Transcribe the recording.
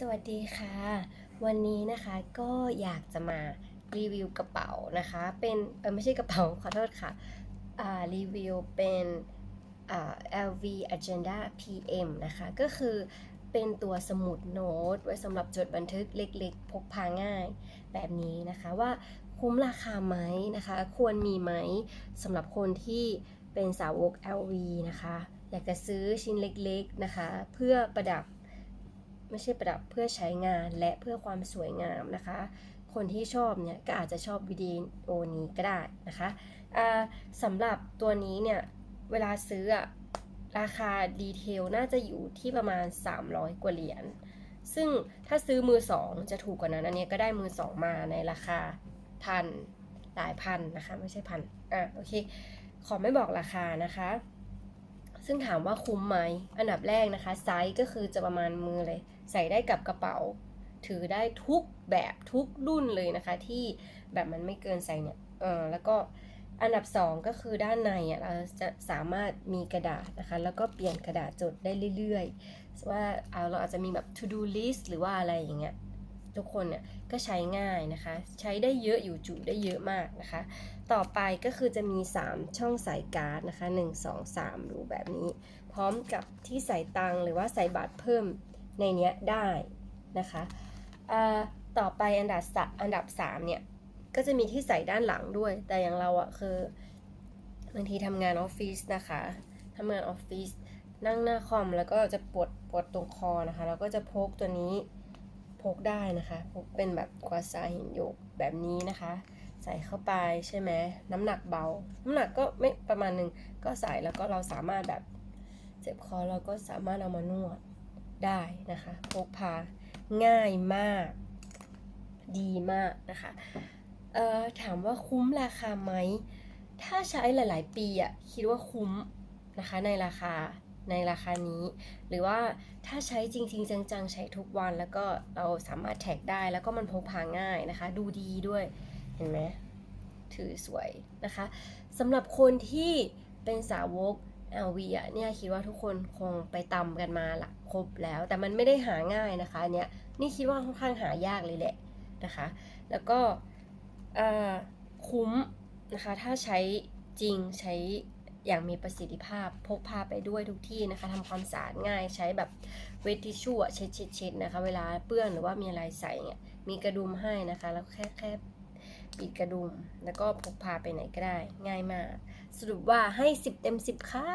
สวัสดีค่ะ วันนี้นะคะก็อยากจะมารีวิวกระเป๋านะคะ เป็นไม่ใช่กระเป๋าขอโทษค่ะอ่ารีวิวเป็นอ่า LV Agenda PM นะคะ ก็คือเป็นตัวสมุดโน้ต ไว้สำหรับจดบันทึกเล็กๆ พกพาง่ายแบบนี้นะคะว่าคุ้มราคาไหมนะคะ ควรมีไหมสำหรับคนที่เป็นสาวก LV นะคะ อยากจะซื้อชิ้นเล็กๆนะคะ เพื่อประดับ ไม่ใช่ประดับเพื่อใช้งานและเพื่อความสวยงามนะคะ คนที่ชอบเนี่ยก็อาจจะชอบวิดีโอนี้ก็ได้นะคะสำหรับตัวนี้เนี่ยเวลาซื้ออะราคาดีเทลน่าจะอยู่ที่ประมาณ 300 กว่าเหรียญ ซึ่งถ้าซื้อมือสองจะถูกกว่านั้น อันนี้ก็ได้มือสองมาในราคาพันหลายพันนะคะ ไม่ใช่พัน อะโอเค ขอไม่บอกราคานะคะ ซึ่งถามว่าคุ้มไหมอันดับแรกนะคะ ไซส์ก็คือจะประมาณมือเลย ใส่ได้กับกระเป๋า ถือได้ทุกแบบทุกรุ่นเลยนะคะ ที่แบบมันไม่เกินไซส์เนี่ยเออแล้วก็อันดับสองก็คือด้านในอะเราจะสามารถมีกระดาษนะคะ แล้วก็เปลี่ยนกระดาษจดได้เรื่อยๆว่าเอาเราอาจจะมีแบบ to do list หรือว่าอะไรอย่างเงี้ย ทุกคนเนี่ยก็ใช้ง่ายนะคะ ใช้ได้เยอะอยู่จุได้เยอะมากนะคะ ต่อไปก็คือจะมี 3 ช่องใส่การ์ดนะคะ 1 2 3 รูแบบนี้ พร้อมกับที่ใส่ตังหรือว่าใส่บัตรเพิ่มในเนี้ยได้นะคะต่อไปอันดับสอันดับ3เนี่ยก็จะมีที่ใส่ด้านหลังด้วย แต่อย่างเราอะคือบางทีทำงานออฟฟิศนะคะทำงานออฟฟิศนั่งหน้าคอมแล้วก็จะปวดปวดตรงคอนะคะ แล้วก็จะพกตัวนี้ กได้นะคะพกเป็นแบบกวาซาหินโยกแบบนี้นะคะ ใส่เข้าไปใช่ไหมน้ำหนักเบา น้ำหนักก็ไม่ประมาณหนึ่งก็ใส่แล้วก็เราสามารถแบบเจ็บคอเราก็สามารถเอามานวดได้นะคะพกพาง่ายมาก ดีมากนะคะเอ่อถามว่าคุ้มราคาไหม ถ้าใช้หลาย ๆ ปีอะคิดว่าคุ้มนะคะในราคา ในราคานี้ หรือว่าถ้าใช้จริง ๆ จังๆ ใช้ทุกวันแล้วก็เราสามารถแท็กได้แล้วก็มันพกพาง่ายนะคะ ดูดีด้วยเห็นไหมถือสวยนะคะสำหรับคนที่เป็นสาวก LV อะเนี่ยคิดว่าทุกคนคงไปตำกันมาละครบแล้ว แต่มันไม่ได้หาง่ายนะคะเนี้ยนี่คิดว่าค่อนข้างหายากเลยแหละนะคะ แล้วก็คุ้มนะคะ ถ้าใช้จริงใช้ อย่างมีประสิทธิภาพพกพาไปด้วยทุกที่นะคะทำความสะอาดง่ายใช้แบบเวททิชชู่เช็ดเช็ดเช็ดนะคะ เวลาเปื้อนหรือว่ามีอะไรใส่เนี่ยมีกระดุมให้นะคะ แล้วแค่แค่ปิดกระดุม แล้วก็พกพาไปไหนก็ได้ ง่ายมาก สรุปว่าให้ 10 เต็ม 10 ค่ะ